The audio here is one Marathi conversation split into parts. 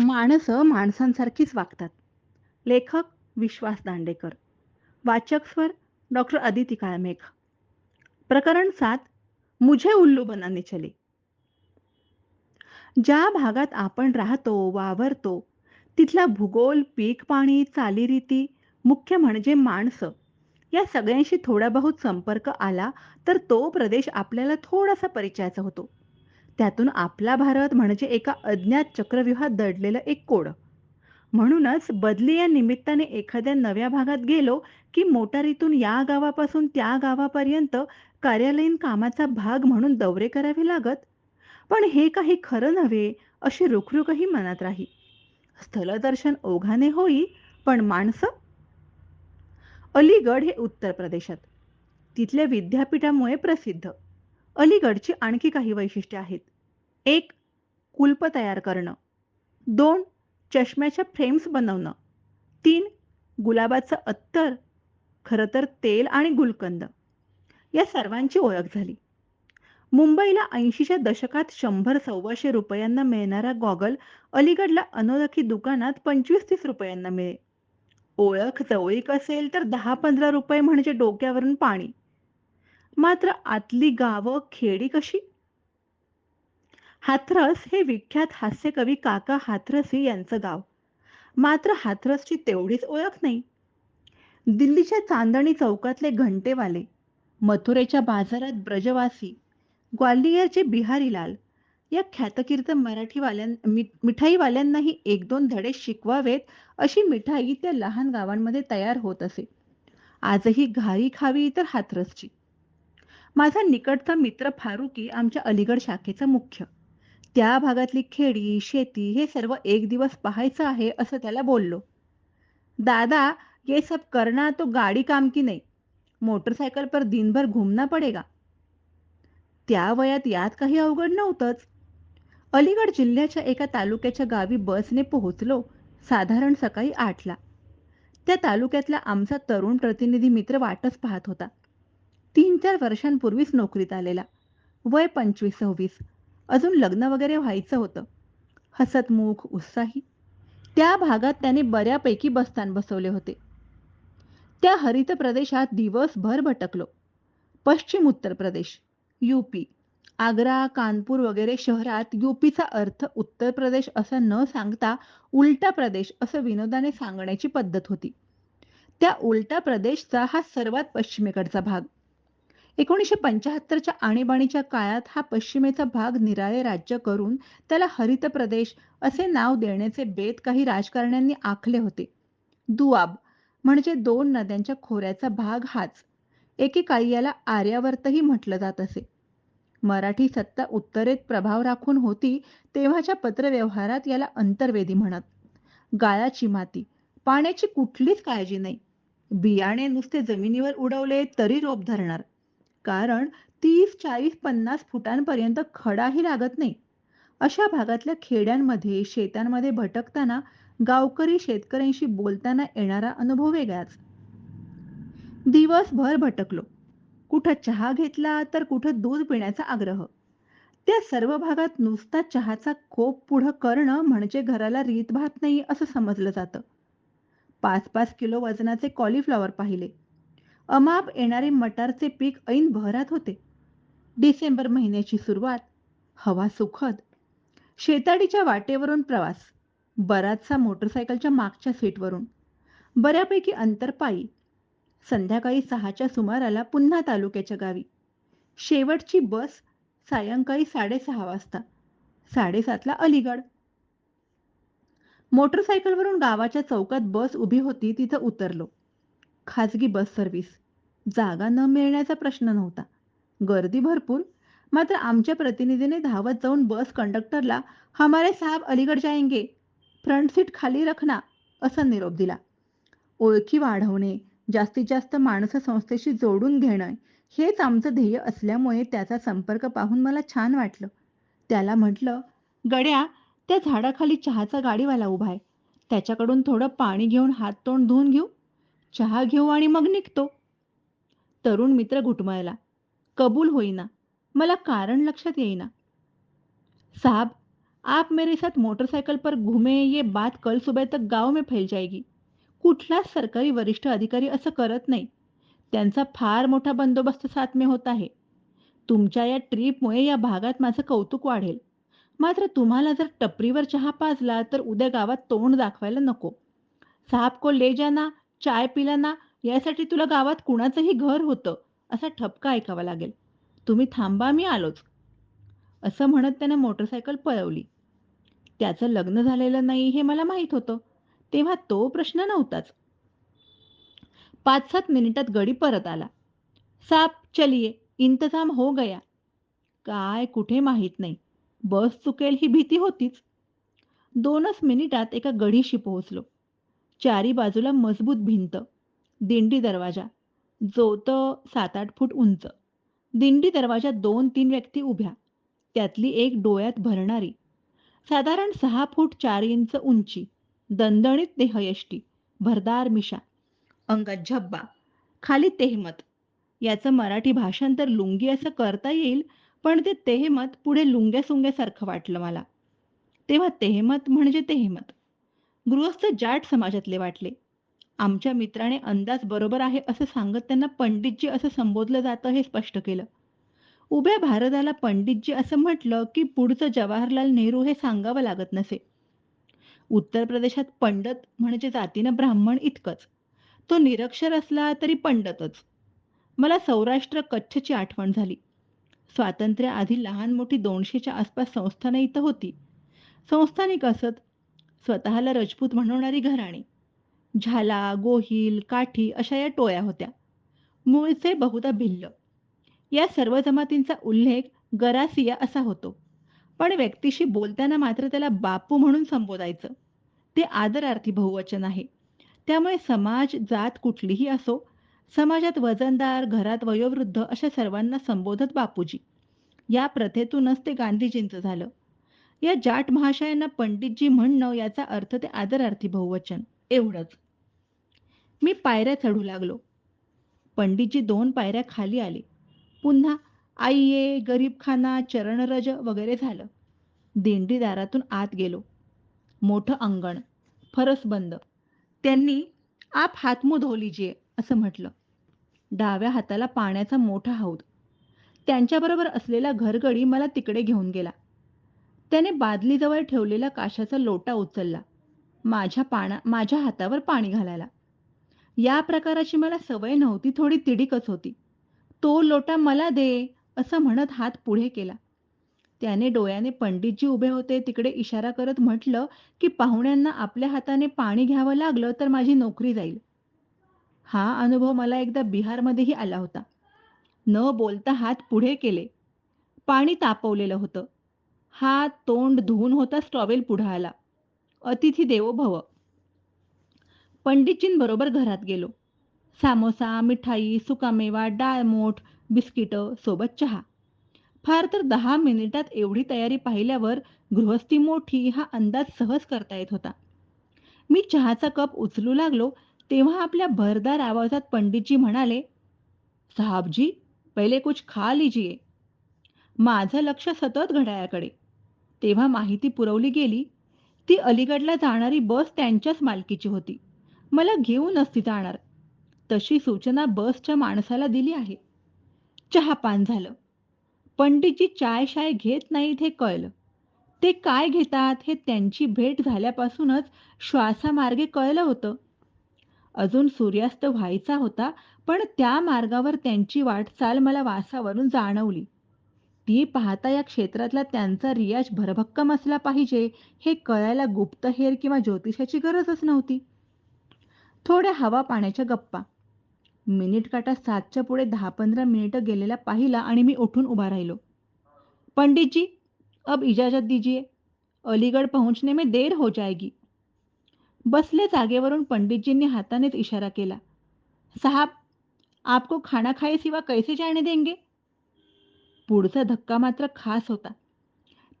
माणसं माणसांसारखीच वागतात. लेखक विश्वास दांडेकर. वाचक स्वर डॉक्टर अदिती काळमेघ. प्रकरण सात मुझे उल्लू बनाने चले. ज्या भागात आपण राहतो, वावरतो, तिथला भूगोल, पीक पाणी, चालीरीती, मुख्य म्हणजे माणसं, या सगळ्यांशी थोडा बहुत संपर्क आला तर तो प्रदेश आपल्याला थोडासा परिचयाचा होतो. त्यातून आपला भारत म्हणजे एका अज्ञात चक्रव्यूहात दडलेलं एक कोड. म्हणूनच बदली या निमित्ताने एखाद्या नव्या भागात गेलो की मोटारीतून या गावापासून त्या गावापर्यंत कार्यालयीन कामाचा भाग म्हणून दौरे करावे लागत. पण हे काही खरं नव्हे अशी रुखरुखही मनात राही. स्थलदर्शन ओघाने होई, पण माणसं? अलीगड हे उत्तर प्रदेशात. तिथल्या विद्यापीठामुळे प्रसिद्ध. अलीगडची आणखी काही वैशिष्ट्ये आहेत. एक कुल्प तयार करणं. दोन चष्म्याच्या फ्रेम्स बनवणं. तीन गुलाबाचं अत्तर, खरं तर तेल आणि गुलकंद. या सर्वांची ओळख झाली. मुंबईला ऐंशीच्या दशकात शंभर सव्वाशे रुपयांना मिळणारा गॉगल अलीगडला अनोळखी दुकानात पंचवीस तीस रुपयांना मिळे. ओळख जवळीक असेल तर दहा पंधरा रुपये म्हणजे डोक्यावरून पाणी. मात्र आतली गावं, खेडी कशी? हाथरस हे विख्यात हास्यकवी काका हाथरसी यांचं गाव. मात्र हाथरसची तेवढीच ओळख नाही. दिल्लीच्या चांदणी चौकातले घंटेवाले, मथुरेच्या बाजारात ब्रजवासी, ग्वालियरचे बिहारीलाल या ख्यातकीर्त मराठीवाल्यां मिठाईवाल्यांनाही एक दोन धडे शिकवावेत अशी मिठाई त्या लहान गावांमध्ये तयार होत असे. आजही घाई खावी तर हाथरसची. माझा निकटचा मित्र फारुकी आमच्या अलीगड शाखेचा मुख्य. त्या भागातली खेडी, शेती हे सर्व एक दिवस पाहायचं आहे असं त्याला बोललो. दादा ये सब करना तो गाडी काम की नाही मोटरसायकल पर दिनभर घुमना पडेगा. त्या वयात यात काही अवघड नव्हतंच. अलीगड जिल्ह्याच्या एका तालुक्याच्या गावी बसने पोहोचलो साधारण सकाळी आठला. त्या तालुक्यातला आमचा तरुण प्रतिनिधी मित्र वाटच पाहत होता. तीन चार वर्षांपूर्वीच नोकरीत आलेला. वय पंचवीस सव्वीस. अजून लग्न वगैरे व्हायचं होतं. हसतमुख, उत्साही. त्या भागात त्याने बऱ्यापैकी बस्तान बसवले होते. त्या हरित प्रदेशात दिवसभर भटकलो. पश्चिम उत्तर प्रदेश, यूपी, आग्रा, कानपूर वगैरे शहरात यूपीचा अर्थ उत्तर प्रदेश असं न सांगता उलटा प्रदेश असं विनोदाने सांगण्याची पद्धत होती. त्या उलटा प्रदेशचा हा सर्वात पश्चिमेकडचा भाग. एकोणीसशे पंच्याहत्तरच्या आणीबाणीच्या काळात हा पश्चिमेचा भाग निराळे राज्य करून त्याला हरित प्रदेश असे नाव देण्याचे बेत काही राजकारण्यांनी आखले होते. दुआब म्हणजे दोन नद्यांच्या खोऱ्याचा भाग हाच. एकेकाळी याला आर्यावर्तही म्हटलं जात असे. मराठी सत्ता उत्तरेत प्रभाव राखून होती तेव्हाच्या पत्रव्यवहारात याला अंतर्वेदी म्हणत. गाळाची माती, पाण्याची कुठलीच काळजी नाही. बियाणे नुसते जमिनीवर उडवले तरी रोप धरणार. कारण तीस चाळीस पन्नास फुटांपर्यंत खडाही लागत नाही. अशा भागातल्या खेड्यांमध्ये, शेतांमध्ये भटकताना गावकरी शेतकऱ्यांशी बोलताना येणारा अनुभव वेगळाच. दिवसभर भटकलो. कुठं चहा घेतला तर कुठं दूध पिण्याचा आग्रह. त्या सर्व भागात नुसता चहाचा कोप पुढं करणं म्हणजे घराला रीतभात नाही असं समजलं जातं. पाच पाच किलो वजनाचे कॉलीफ्लॉवर पाहिले. अमाप येणारे मटारचे पीक ऐन बहरात होते. डिसेंबर महिन्याची सुरुवात. हवा सुखद. शेताडीच्या वाटेवरून प्रवास. बराचसा मोटरसायकलच्या मागच्या सीटवरून. बऱ्यापैकी अंतर पायी. संध्याकाळी सहाच्या सुमाराला पुन्हा तालुक्याच्या गावी. शेवटची बस सायंकाळी साडेसहा वाजता. साडेसातला अलीगड. मोटरसायकलवरून गावाच्या चौकात बस उभी होती तिथं उतरलो. खाजगी बस सर्व्हिस. जागा न मिळण्याचा प्रश्न नव्हता. गर्दी भरपूर. मात्र आमच्या प्रतिनिधीने धावत जाऊन बस कंडक्टरला हमारे साहेब अलीगड जायंगे फ्रंट सीट खाली रखना असा निरोप दिला. ओळखी वाढवणे, जास्तीत जास्त माणसं संस्थेशी जोडून घेणं हेच आमचं ध्येय असल्यामुळे त्याचा संपर्क पाहून मला छान वाटलं. त्याला म्हटलं, गड्या त्या झाडाखाली चहाचा गाडीवाला उभा आहे. त्याच्याकडून थोडं पाणी घेऊन हात तोंड धुवून घेऊ. चहा घेऊ आणि मग निघतो. तरुण मित्र घुटमळला. कबूल होईना. मला कारण लक्षात येईना. साहब आप मेरे साथ मोटरसाइकिल पर घूमे ये बात कल सुबह तक गाव में फैल जाएगी कुठलाच सरकारी वरिष्ठ अधिकारी असं करत नाही त्यांचा फार मोठा बंदोबस्त साथ में होत आहे तुमच्या या ट्रीपमुळे या भागात माझं कौतुक वाढेल मात्र तुम्हाला जर टपरीवर चहा पाजला तर उद्या गावात तोंड दाखवायला नको साहब को ले जाना चाय पिलाना यासाठी तुला गावात कुणाचंही घर होतं असा ठपका ऐकावा लागेल. तुम्ही थांबा मी आलोच. असं म्हणत त्याने मोटरसायकल पळवली. त्याचं लग्न झालेलं नाही हे मला माहीत होतं. तेव्हा तो प्रश्न नव्हताच. पाच सात मिनिटात गडी परत आला. साप चलिये इंतजाम हो गया. काय कुठे माहीत नाही. बस चुकेल ही भीती होतीच. दोनच मिनिटात एका गडीशी पोहोचलो. चारी बाजूला मजबूत भिंत. दिंडी दरवाजा. जो तो सात आठ फूट उंच. दिंडी दरवाजात दोन तीन व्यक्ती उभ्या. त्यातली एक डोळ्यात भरणारी. साधारण सहा फूट चार इंच उंची. दणदणीत देहयष्टी. भरदार मिशा. अंगात झब्बा. खाली तेहमत. याचं मराठी भाषांतर लुंगी असं करता येईल पण ते तेहमत पुढे लुंग्या सुंग्यासारखं वाटलं मला. तेव्हा तेहमत म्हणजे तेहमत. गृहस्थ जाट समाजातले वाटले. आमच्या मित्राने अंदाज बरोबर आहे असं सांगत त्यांना पंडितजी असं संबोधलं जातं हे स्पष्ट केलं. उभ्या भारताला पंडितजी असं म्हटलं की पुढचं जवाहरलाल नेहरू हे सांगावं लागत नसे. उत्तर प्रदेशात पंडत म्हणजे जातीनं ब्राह्मण इतकंच. तो निरक्षर असला तरी पंडतच. मला सौराष्ट्र कच्छची आठवण झाली. स्वातंत्र्याआधी लहान मोठी दोनशेच्या आसपास संस्थानं इथं होती. संस्थानिक असत. स्वतःला रजपूत म्हणवणारी घराणी. झाला गोहिल काठी अशा या टोळ्या होत्या. मूळचे बहुधा भिल्ल. या सर्व जमातींचा उल्लेख गरासिया असा होतो. पण व्यक्तीशी बोलताना मात्र त्याला बापू म्हणून संबोधायचं. ते आदरार्थी बहुवचन आहे. त्यामुळे समाज जात कुठलीही असो समाजात वजनदार घरात वयोवृद्ध अशा सर्वांना संबोधत बापूजी. या प्रथेतूनच ते गांधीजींचं झालं. या जाट महाशयांना पंडितजी म्हणणं याचा अर्थ ते आदरार्थी बहुवचन. एवढंच. मी पायऱ्या चढू लागलो. पंडितजी दोन पायऱ्या खाली आले. पुन्हा आईये गरीबखाना चरणरज वगैरे झालं. दिंडी दारातून आत गेलो. मोठं अंगण फरस बंद. त्यांनी आप हातमू धो लीजिये असं म्हटलं. डाव्या हाताला पाण्याचा मोठा हौद. त्यांच्याबरोबर असलेला घरगडी मला तिकडे घेऊन गेला. त्याने बादलीजवळ ठेवलेला काशाचा लोटा उचलला. माझ्या पाना माझ्या हातावर पाणी घालायला. या प्रकाराची मला सवय नव्हती थोडी तिडीकच होती. तो लोटा मला दे असं म्हणत हात पुढे केला. त्याने डोळ्याने पंडितजी उभे होते तिकडे इशारा करत म्हटलं की पाहुण्यांना आपल्या हाताने पाणी घ्यावं लागलं तर माझी नोकरी जाईल. हा अनुभव मला एकदा बिहारमध्येही आला होता. न बोलता हात पुढे केले. पाणी तापवलेलं होतं. हात तोंड धुवून होता स्टॉवेल पुढे आला अतिथी देवो भव. पंडितजींबरोबर घरात गेलो. सामोसा मिठाई सुकामेवा डाळमोठ बिस्किटं सोबत चहा. फार तर दहा मिनिटात एवढी तयारी पाहिल्यावर गृहस्थी मोठी हा अंदाज सहज करता येत होता. मी चहाचा कप उचलू लागलो तेव्हा आपल्या भरदार आवाजात पंडितजी म्हणाले साहबजी पहिले कुछ खा लिजिये माझं लक्ष सतत घड्याळाकडे. तेव्हा माहिती पुरवली गेली ती अलीगडला जाणारी बस त्यांच्याच मालकीची होती. मला घेऊनच ती जाणार. तशी सूचना बसच्या माणसाला दिली आहे. चहा पान झालं. पंडितजी चाय शाय घेत नाहीत हे कळलं. ते काय घेतात हे त्यांची भेट झाल्यापासूनच श्वासामार्गे कळलं होतं. अजून सूर्यास्त व्हायचा होता पण त्या मार्गावर त्यांची वाटचाल मला वासावरून जाणवली. ती पाहता या क्षेत्रातला त्यांचा रियाज भरभक्कम असला पाहिजे हे कळायला गुप्तहेर किंवा ज्योतिषाची गरजच नव्हती. थोड्या हवा पाण्याच्या गप्पा. मिनिट काटा सातच्या पुढे दहा पंधरा मिनिटं गेलेला पाहिला आणि मी उठून उभा राहिलो. पंडितजी अब इजाजत दीजिए. अलीगड पहुंचने में देर हो जाएगी. बसले जागेवरून पंडितजींनी हातानेच इशारा केला. साहब आपको खाना खाए सिवा कैसे जाने देंगे? पुढचा धक्का मात्र खास होता.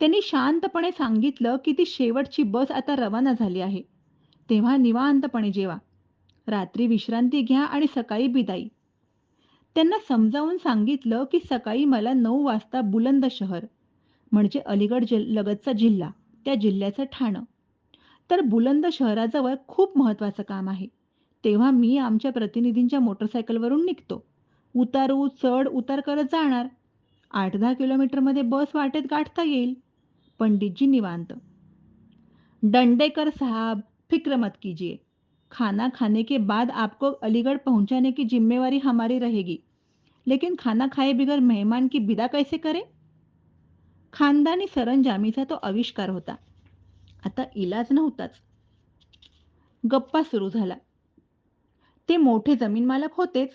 त्यांनी शांतपणे सांगितलं की ती शेवटची बस आता रवाना झाली आहे. तेव्हा निवांतपणे जेवा. रात्री विश्रांती घ्या आणि सकाळी बिदाई. त्यांना समजावून सांगितलं की सकाळी मला नऊ वाजता बुलंद शहर म्हणजे अलीगड जिल लगतचा जिल्हा त्या जिल्ह्याचं ठाणं. तर बुलंद शहराजवळ खूप महत्वाचं काम आहे. तेव्हा मी आमच्या प्रतिनिधींच्या मोटरसायकलवरून निघतो. उतारू चढ उतार करत जाणार. आठ दहा किलोमीटरमध्ये बस वाटेत गाठता येईल. पंडितजी निवांत. डंडेकर साहब फिक्र मत कीजिए खाना खाने के बाद आपको अलीगढ़ पहुंचाने की जिम्मेवारी हमारी रहेगी. लेकिन खाना खाए बिगर मेहमान की विदा कैसे करें? खानदानी सरंजामीचा तो आविष्कार होता. आता इलाज नव्हताच. गप्पा सुरू झाला. ते मोठे जमीन मालक होतेच.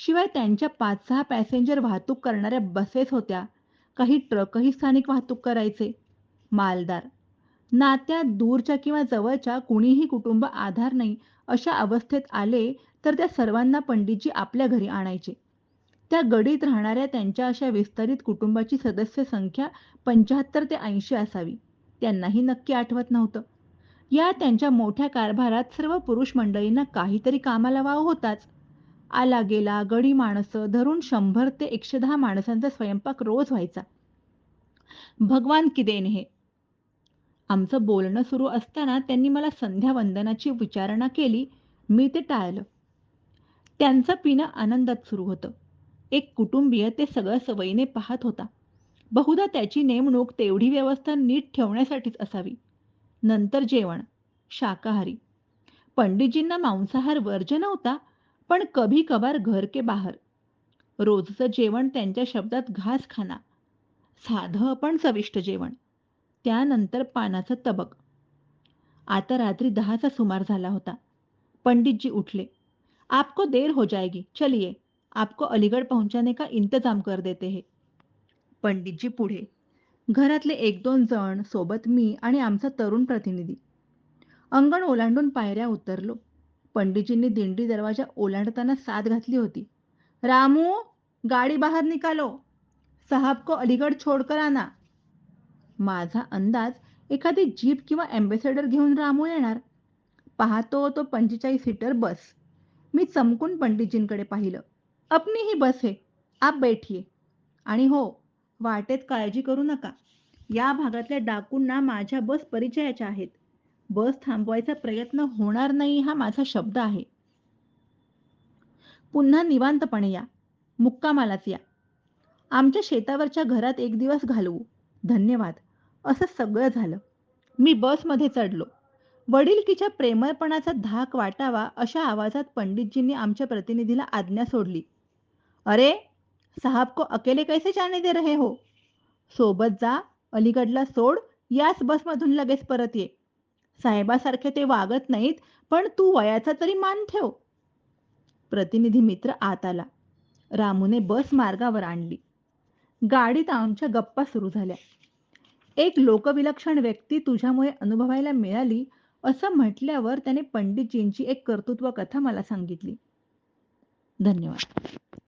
शिवाय त्यांच्या पाच सहा पॅसेंजर वाहतूक करणाऱ्या बसेस होत्या. काही ट्रकही स्थानिक वाहतूक करायचे. मालदार. नात्या दूरच्या किंवा जवळच्या कुणीही कुटुंब आधार नाही अशा अवस्थेत आले तर त्या सर्वांना पंडितजी आपल्या घरी आणायचे. त्या गडीत राहणाऱ्या त्यांच्या अशा विस्तारित कुटुंबाची सदस्य संख्या पंच्याहत्तर ते ऐंशी असावी. त्यांनाही नक्की आठवत नव्हतं. या त्यांच्या मोठ्या कारभारात सर्व पुरुष मंडळींना काहीतरी कामाला वाव होताच. आला गेला गडी माणसं धरून शंभर ते एकशे दहा माणसांचा स्वयंपाक रोज व्हायचा. भगवान की हे? आमचं बोलणं सुरू असताना त्यांनी मला संध्या वंदनाची विचारणा केली मी ते टाळलं. त्यांचं पिणं आनंदात सुरू होतं. एक कुटुंबीय ते सगळं सवयीने पाहत होता. बहुधा त्याची नेमणूक तेवढी व्यवस्था नीट ठेवण्यासाठीच असावी. नंतर जेवण शाकाहारी. पंडितजींना मांसाहार वर्ज नव्हता पण कभी कभार घर के बाहेर. रोजचं जेवण त्यांच्या शब्दात घास खाना. साधं पण चविष्ट जेवण. त्यानंतर पानाचं तबक. आता रात्री दहाचा सुमार झाला होता. पंडितजी उठले. आपको देर हो जाएगी. चलिए. आपको अलीगड पहुंचाने का इंतजाम कर देते हे. पंडितजी पुढे. घरातले एक दोन जण सोबत मी आणि आमचा तरुण प्रतिनिधी. अंगण ओलांडून पायऱ्या उतरलो. पंडितजींनी दिंडी दरवाजा ओलांडताना साथ घातली होती. रामू गाडी बाहेर निकालो. साहब को अलीगड छोडकर आना माझा अंदाज एखादी जीप किंवा अँबेसेडर घेऊन रामू येणार. पाहतो तो पंचेचाळीस सीटर बस. मी चमकून पंडितजींकडे पाहिलं. अपनी ही बस आहे आप बैठिये आणि हो वाटेत काळजी करू नका. या भागातल्या डाकूंना माझ्या बस परिचयाच्या आहेत. बस थांबवायचा प्रयत्न होणार नाही हा माझा शब्द आहे. पुन्हा निवांतपणे या. मुक्कामालाच या. आमच्या शेतावरच्या घरात एक दिवस घालवू. धन्यवाद. असं सगळं झालं. मी बसमध्ये चढलो. वडीलकीच्या प्रेमळपणाचा धाक वाटावा अशा आवाजात पंडितजींनी आमच्या प्रतिनिधीला आज्ञा सोडली. अरे साहब को अकेले कैसे जाने दे रहे हो? सोबत जा अलीगडला सोड याच बसमधून लगेच परत ये. साहेबासारखे ते वागत नाहीत पण तू वयाचा तरी मान ठेव. प्रतिनिधी मित्र आत आला. रामूने बस मार्गावर आणली. गाडीत आमच्या गप्पा सुरू झाल्या. एक लोकविलक्षण व्यक्ती तुझ्यामुळे अनुभवायला मिळाली असं म्हटल्यावर त्याने पंडितजींची एक कर्तृत्व कथा मला सांगितली. धन्यवाद.